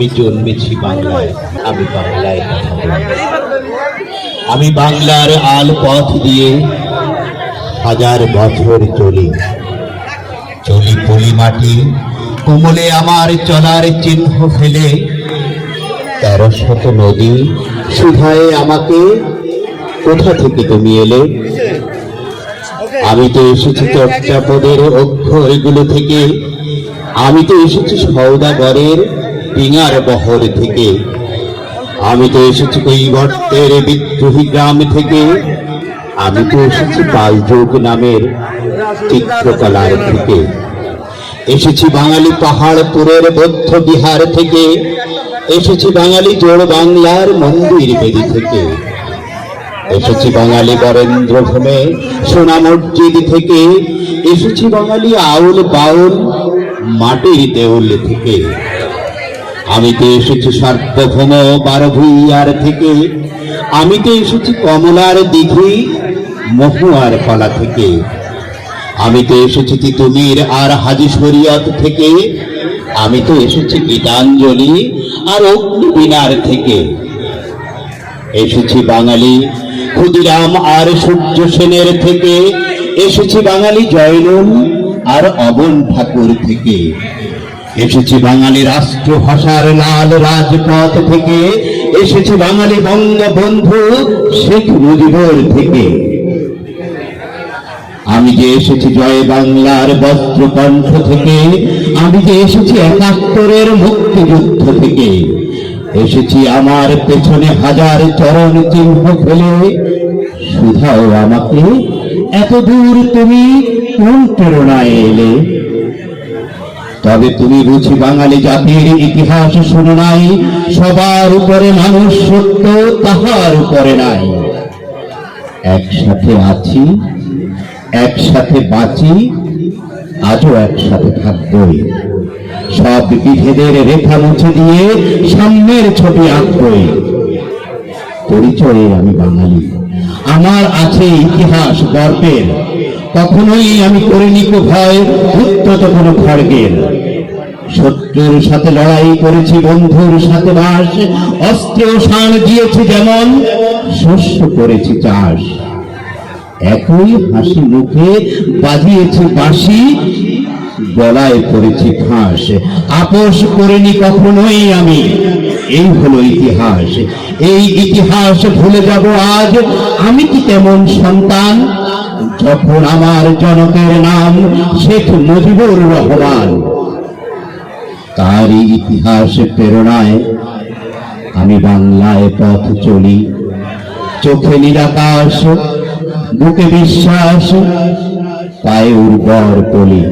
আমি জন্মেছি বাংলায়, আমি বাংলায় কথা। আমি বাংলার আল পথ দিয়ে হাজার বছর চলি। চলি পলি মাটি কোমলে আমার চলার চিহ্ন ফেলে। তেরো শত নদী সুধায় আমাকে, কোথা থেকে তুমি এলে? আমি তো এসেছি চর্চাপদের অক্ষরগুলো থেকে। আমি তো এসেছি সৌদাগরের ডিঙার বহর থেকে। আমি তো এসেছি কৈবর্তের বিদ্রোহী গ্রাম থেকে। আমি তো এসেছি বালযোগ নামের চিত্রকলার থেকে। এসেছি বাঙালি পাহাড়পুরের বৌদ্ধ বিহার থেকে। এসেছি বাঙালি জোড় বাংলার মন্দির বেদি থেকে। এসেছি বাঙালি বরেন্দ্র ভূমে সোনা মসজিদ থেকে। এসেছি বাঙালি আউল বাউল মাটির দেউল থেকে। আমি তো এসেছি সার্বভৌম বারভুইয়ার থেকে। আমি তো এসেছি কমলার দিঘি মহুয়ার কলা থেকে। আমি তো এসেছি তিতুমির আর হাজি শরিয়ত থেকে। আমি তো এসেছি গীতাঞ্জলি আর অগ্নিবীণার থেকে। এসেছি বাঙালি ক্ষুদিরাম আর সূর্য সেনের থেকে। এসেছি বাঙালি জয়নুল আর অবন ঠাকুর থেকে। এসেছি বাঙালি রাষ্ট্র ভাষার লাল রাজপথ থেকে। এসেছি বাঙালি বঙ্গবন্ধু শেখ মুজিবুর থেকে। আমি যে এসেছি জয় বাংলার বস্ত্রকণ্ঠ থেকে, আমি যে এসেছি একাত্তরের মুক্তিযুদ্ধ থেকে। এসেছি আমার পেছনে হাজার চরণ চিহ্ন ফেলে। শুধাও আমাকে এত দূর তুমি কোন প্রেরণায় এলে? তবে তুমি বুঝি বাঙালি জাতির ইতিহাস শুনো নাই। সবার উপরে মানুষ সত্য, তাহার উপরে নাই। একসাথে আছি, একসাথে বাঁচি, আজও একসাথে থাকবই সব বিভেদের রেখা মুছে দিয়ে সামনের ছবি আঁকবই পরিচয়ে আমি বাঙালি। আমার আছে ইতিহাস গর্বের। কখনোই আমি করিনি কো ভয় উত্তত কোনো খড়গের শত্রুর সাথে লড়াই করেছি, বন্ধুর সাথে বাস, অস্ত্র সান দিয়েছি যেমন, শস্য করেছি চাষ। একই হাসি মুখে বাজিয়েছি বাঁশি, গলায় পড়েছি ফাঁস আপোষ করিনি কখনোই আমি, এই হলো ইতিহাস। এই ইতিহাস ভুলে যাব আজ, আমি কি তেমন সন্তান? যখন আমার জনকের নাম শেখ মুজিবুর রহমান, তারই ইতিহাস প্রেরণায় আমি বাংলায় পথ চলি। চোখে নিরাকাশ বুকে বিশ্বাস, পায়ে উর্বর কলি।